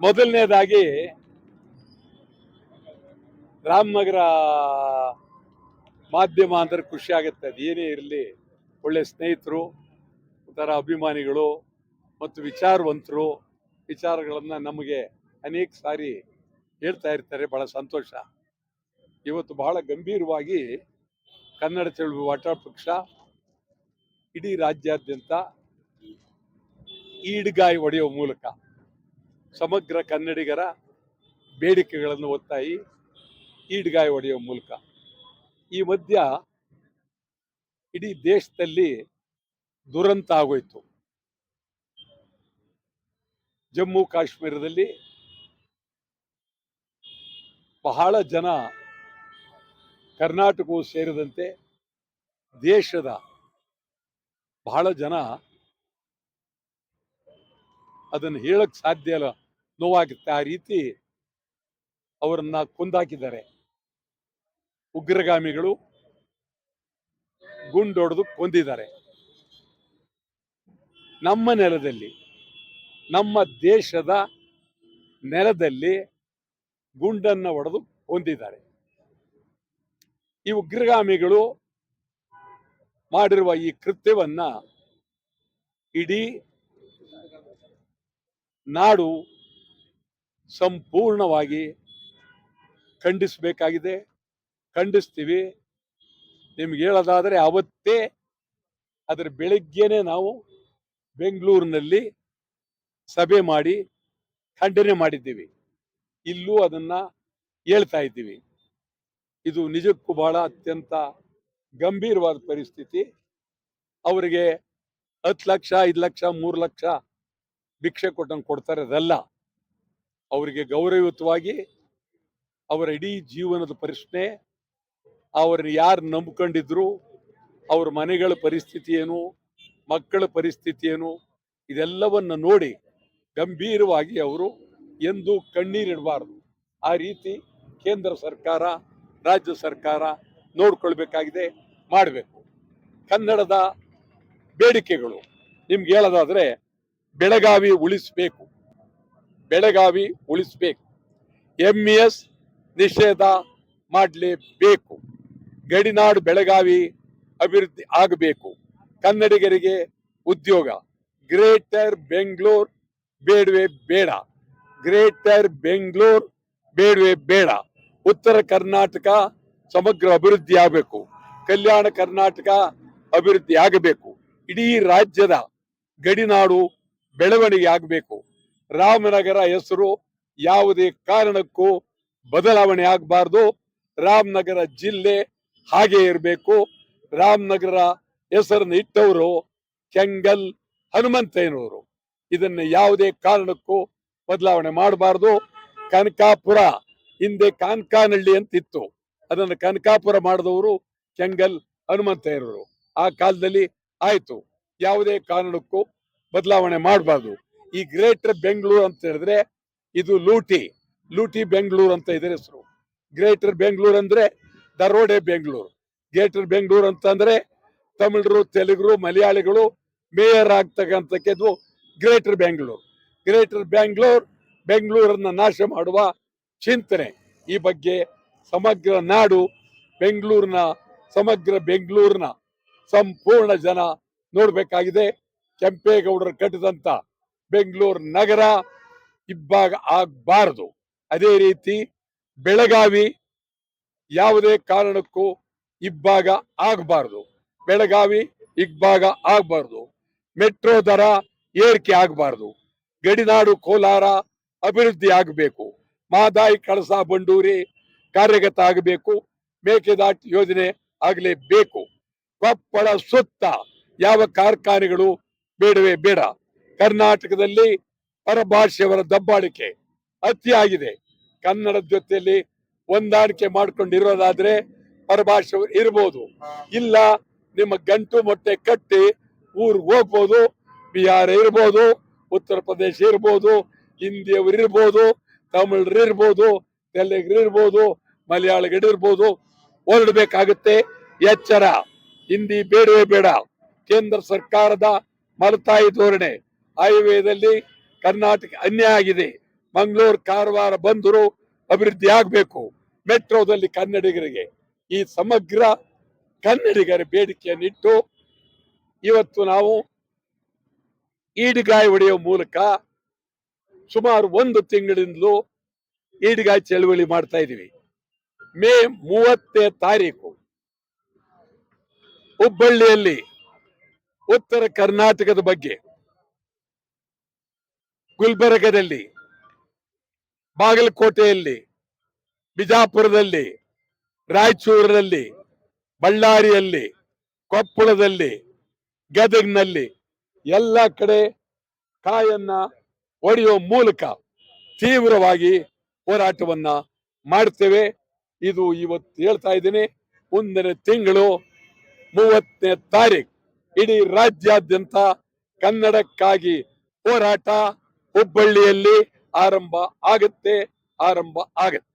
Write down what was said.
ಮೊದಲನೇದಾಗಿ ರಾಮನಗರ ಮಾಧ್ಯಮ ಅಂದ್ರೆ ಖುಷಿ ಆಗುತ್ತೆ. ಅದು ಏನೇ ಇರಲಿ ಒಳ್ಳೆ ಸ್ನೇಹಿತರು ಒಂಥರ ಅಭಿಮಾನಿಗಳು ಮತ್ತು ವಿಚಾರವಂತರು. ವಿಚಾರಗಳನ್ನ ನಮಗೆ ಅನೇಕ ಸಾರಿ ಹೇಳ್ತಾ ಇರ್ತಾರೆ. ಬಹಳ ಸಂತೋಷ. ಇವತ್ತು ಬಹಳ ಗಂಭೀರವಾಗಿ ಕನ್ನಡ ಚಳುವಳಿ ವಾಟಾಳ್ ಪಕ್ಷ ಇಡೀ ರಾಜ್ಯಾದ್ಯಂತ ಈಡ್ಗಾಯಿ ಒಡೆಯುವ ಮೂಲಕ ಸಮಗ್ರ ಕನ್ನಡಿಗರ ಬೇಡಿಕೆಗಳನ್ನು ಒತ್ತಾಯಿ ಈಡ್ಗಾಯಿ ಒಡೆಯುವ ಮೂಲಕ ಈ ಮಧ್ಯ ಇಡೀ ದೇಶದಲ್ಲಿ ದುರಂತ ಆಗೋಯ್ತು. ಜಮ್ಮು ಕಾಶ್ಮೀರದಲ್ಲಿ ಬಹಳ ಜನ ಕರ್ನಾಟಕವು ಸೇರಿದಂತೆ ದೇಶದ ಬಹಳ ಜನ ಅದನ್ನು ಹೇಳಕ್ ಸಾಧ್ಯ ಇಲ್ಲ. ನೋವಾಗುತ್ತೆ ಆ ರೀತಿ ಅವರನ್ನ ಕೊಂದಾಕಿದ್ದಾರೆ. ಉಗ್ರಗಾಮಿಗಳು ಗುಂಡೊಡೆದು ಕೊಂದಿದ್ದಾರೆ. ನಮ್ಮ ನೆಲದಲ್ಲಿ, ನಮ್ಮ ದೇಶದ ನೆಲದಲ್ಲಿ ಗುಂಡನ್ನ ಹೊಡೆದು ಕೊಂದಿದ್ದಾರೆ. ಈ ಉಗ್ರಗಾಮಿಗಳು ಮಾಡಿರುವ ಈ ಕೃತ್ಯವನ್ನ ಇಡೀ ನಾಡು ಸಂಪೂರ್ಣವಾಗಿ ಖಂಡಿಸಬೇಕಾಗಿದೆ. ಖಂಡಿಸ್ತೀವಿ. ನಿಮ್ಗೆ ಹೇಳೋದಾದರೆ ಅವತ್ತೇ ಅದರ ಬೆಳಿಗ್ಗೆನೆ ನಾವು ಬೆಂಗಳೂರಿನಲ್ಲಿ ಸಭೆ ಮಾಡಿ ಖಂಡನೆ ಮಾಡಿದ್ದೀವಿ. ಇಲ್ಲೂ ಅದನ್ನ ಹೇಳ್ತಾ ಇದ್ದೀವಿ. ಇದು ನಿಜಕ್ಕೂ ಬಹಳ ಅತ್ಯಂತ ಗಂಭೀರವಾದ ಪರಿಸ್ಥಿತಿ. ಅವರಿಗೆ ಹತ್ತು ಲಕ್ಷ, ಐದು ಲಕ್ಷ, ಮೂರು ಲಕ್ಷ ಭಿಕ್ಷೆ ಕೊಟ್ಟಂಗೆ ಕೊಡ್ತಾರೆ ಅದಲ್ಲ. ಅವರಿಗೆ ಗೌರವಯುತವಾಗಿ ಅವರ ಇಡೀ ಜೀವನದ ಪ್ರಶ್ನೆ ಅವರ ಯಾರು ನಂಬ್ಕೊಂಡಿದ್ರು, ಅವ್ರ ಮನೆಗಳ ಪರಿಸ್ಥಿತಿ ಏನು, ಮಕ್ಕಳ ಪರಿಸ್ಥಿತಿ ಏನು, ಇದೆಲ್ಲವನ್ನು ನೋಡಿ ಗಂಭೀರವಾಗಿ ಅವರು ಎಂದು ಕಣ್ಣೀರಿಡಬಾರ್ದು. ಆ ರೀತಿ ಕೇಂದ್ರ ಸರ್ಕಾರ ರಾಜ್ಯ ಸರ್ಕಾರ ನೋಡ್ಕೊಳ್ಬೇಕಾಗಿದೆ, ಮಾಡಬೇಕು. ಕನ್ನಡದ ಬೇಡಿಕೆಗಳು ನಿಮ್ಗೆ ಹೇಳೋದಾದರೆ, ಬೆಳಗಾವಿ ಉಳಿಸ್ಬೇಕು. ಬೆಳಗಾವಿ ಉಳಿಸ್ಬೇಕು. ಎಂ ಎಸ್ ನಿಷೇಧ ಮಾಡಲೇಬೇಕು. ಗಡಿನಾಡು ಬೆಳಗಾವಿ ಅಭಿವೃದ್ಧಿ ಆಗಬೇಕು. ಕನ್ನಡಿಗರಿಗೆ ಉದ್ಯೋಗ. ಗ್ರೇಟರ್ ಬೆಂಗಳೂರು ಬೇಡವೇ ಬೇಡ. ಗ್ರೇಟರ್ ಬೆಂಗಳೂರು ಬೇಡವೇ ಬೇಡ. ಉತ್ತರ ಕರ್ನಾಟಕ ಸಮಗ್ರ ಅಭಿವೃದ್ಧಿ ಆಗಬೇಕು. ಕಲ್ಯಾಣ ಕರ್ನಾಟಕ ಅಭಿವೃದ್ಧಿ ಆಗಬೇಕು. ಇಡೀ ರಾಜ್ಯದ ಗಡಿನಾಡು ಬೆಳವಣಿಗೆ ಆಗಬೇಕು. ರಾಮನಗರ ಹೆಸರು ಯಾವುದೇ ಕಾರಣಕ್ಕೂ ಬದಲಾವಣೆ ಆಗಬಾರ್ದು. ರಾಮನಗರ ಜಿಲ್ಲೆ ಹಾಗೆ ಇರಬೇಕು. ರಾಮನಗರ ಹೆಸರನ್ನು ಇಟ್ಟವರು ಕೆಂಗಲ್ ಹನುಮಂತಯ್ಯನವರು. ಇದನ್ನು ಯಾವುದೇ ಕಾರಣಕ್ಕೂ ಬದಲಾವಣೆ ಮಾಡಬಾರ್ದು. ಕನಕಾಪುರ ಹಿಂದೆ ಕಾನ್ಕಾನಹಳ್ಳಿ ಅಂತಿತ್ತು. ಅದನ್ನು ಕನಕಾಪುರ ಮಾಡಿದವರು ಕೆಂಗಲ್ ಹನುಮಂತಯ್ಯರು ಆ ಕಾಲದಲ್ಲಿ ಆಯ್ತು. ಯಾವುದೇ ಕಾರಣಕ್ಕೂ ಬದಲಾವಣೆ ಮಾಡಬಾರ್ದು. ಈ ಗ್ರೇಟರ್ ಬೆಂಗಳೂರು ಅಂತ ಹೇಳಿದ್ರೆ ಇದು ಲೂಟಿ ಲೂಟಿ ಬೆಂಗಳೂರು ಅಂತ ಇದರ ಹೆಸರು. ಗ್ರೇಟರ್ ಬೆಂಗಳೂರು ಅಂದ್ರೆ ದರೋಡೆ ಬೆಂಗಳೂರು. ಗ್ರೇಟರ್ ಬೆಂಗಳೂರು ಅಂತಂದ್ರೆ ತಮಿಳರು, ತೆಲುಗರು, ಮಲಯಾಳಿಗಳು ಮೇಯರ್ ಆಗ್ತಕ್ಕಂಥದ್ದು ಗ್ರೇಟರ್ ಬೆಂಗಳೂರು. ಗ್ರೇಟರ್ ಬೆಂಗಳೂರು, ಬೆಂಗಳೂರನ್ನ ನಾಶ ಮಾಡುವ ಚಿಂತನೆ ಈ ಬಗ್ಗೆ ಸಮಗ್ರ ನಾಡು ಬೆಂಗಳೂರಿನ, ಸಮಗ್ರ ಬೆಂಗಳೂರಿನ ಸಂಪೂರ್ಣ ಜನ ನೋಡಬೇಕಾಗಿದೆ. ಕೆಂಪೇಗೌಡರು ಕಟ್ಟಿದಂತ ಬೆಂಗಳೂರು ನಗರ ಇಬ್ಬಾಗ ಆಗಬಾರದು. ಅದೇ ರೀತಿ ಬೆಳಗಾವಿ ಯಾವುದೇ ಕಾರಣಕ್ಕೂ ಇಬ್ಬಾಗ ಆಗಬಾರದು. ಬೆಳಗಾವಿ ಇಬ್ಬಾಗ ಆಗಬಾರ್ದು. ಮೆಟ್ರೋ ದರ ಏರಿಕೆ ಆಗಬಾರ್ದು. ಗಡಿನಾಡು ಕೋಲಾರ ಅಭಿವೃದ್ಧಿ ಆಗಬೇಕು. ಮಾದಾಯಿ ಕಳಸಾ ಬಂಡೂರಿ ಕಾರ್ಯಗತ ಆಗಬೇಕು, ಮೇಕೆದಾಟು ಯೋಜನೆ ಆಗಲೇಬೇಕು. ಕೊಪ್ಪಳ ಸುತ್ತ ಯಾವ ಕಾರ್ಖಾನೆಗಳು ಬೇಡವೇ ಬೇಡ. ಕರ್ನಾಟಕದಲ್ಲಿ ಪರಭಾಷೆಯವರ ದಬ್ಬಾಳಿಕೆ ಅತಿಯಾಗಿದೆ ಕನ್ನಡದ ಜೊತೆಯಲ್ಲಿ ಹೊಂದಾಣಿಕೆ ಮಾಡ್ಕೊಂಡಿರೋದಾದ್ರೆ ಪರಭಾಷೆಯವರು ಇರ್ಬೋದು. ಇಲ್ಲ, ನಿಮ್ಮ ಗಂಟು ಮೊಟ್ಟೆ ಕಟ್ಟಿ ಊರು ಹೋಗ್ಬೋದು. ಬಿಹಾರ ಇರ್ಬೋದು, ಉತ್ತರ ಪ್ರದೇಶ ಇರ್ಬೋದು, ಹಿಂದಿಯವರು ಇರ್ಬೋದು. ತಮಿಳರು ಇರ್ಬೋದು ತೆಲುಗರು ಇರ್ಬೋದು ಮಲಯಾಳಿಗರು ಇರ್ಬೋದು ಹೊರಡ್ಬೇಕಾಗುತ್ತೆ ಎಚ್ಚರ. ಹಿಂದಿ ಬೇಡವೇ ಬೇಡ. ಕೇಂದ್ರ ಸರ್ಕಾರದ ಮಲತಾಯಿ ಧೋರಣೆ. ಹೈವೇದಲ್ಲಿ ಕರ್ನಾಟಕ ಅನ್ಯಾಯ ಆಗಿದೆ. ಮಂಗಳೂರು, ಕಾರವಾರ ಬಂದರು ಅಭಿವೃದ್ಧಿ ಆಗಬೇಕು. ಮೆಟ್ರೋದಲ್ಲಿ ಕನ್ನಡಿಗರಿಗೆ, ಈ ಸಮಗ್ರ ಕನ್ನಡಿಗರ ಬೇಡಿಕೆಯನ್ನಿಟ್ಟು ಇವತ್ತು ನಾವು ಈಡಿಗಾಯಿ ಹೊಡೆಯುವ ಮೂಲಕ ಸುಮಾರು ಒಂದು ತಿಂಗಳಿಂದಲೂ ಈಡಿಗ ಚಳವಳಿ ಮಾಡ್ತಾ ಇದ್ದೀವಿ. ಮೇ ಮೂವತ್ತನೇ ತಾರೀಕು ಹುಬ್ಬಳ್ಳಿಯಲ್ಲಿ ಉತ್ತರ ಕರ್ನಾಟಕದ ಬಗ್ಗೆ ಗುಲ್ಬರ್ಗದಲ್ಲಿ, ಬಾಗಲಕೋಟೆಯಲ್ಲಿ, ಬಿಜಾಪುರದಲ್ಲಿ, ರಾಯಚೂರಿನಲ್ಲಿ, ಬಳ್ಳಾರಿಯಲ್ಲಿ, ಕೊಪ್ಪಳದಲ್ಲಿ, ಗದಗ್ನಲ್ಲಿ ಎಲ್ಲ ಕಡೆ ಕಾಯನ್ನ ಒಡೆಯುವ ಮೂಲಕ ತೀವ್ರವಾಗಿ ಹೋರಾಟವನ್ನ ಮಾಡ್ತೇವೆ. ಇದು ಇವತ್ತು ಹೇಳ್ತಾ ಇದ್ದೀನಿ. ಮುಂದಿನ ತಿಂಗಳು ಮೂವತ್ತನೇ ತಾರೀಕು ಇಡೀ ರಾಜ್ಯಾದ್ಯಂತ ಕನ್ನಡಕ್ಕಾಗಿ ಹೋರಾಟ, ಹುಬ್ಬಳ್ಳಿಯಲ್ಲಿ ಆರಂಭ ಆಗುತ್ತೆ, ಆರಂಭ ಆಗತ್ತೆ.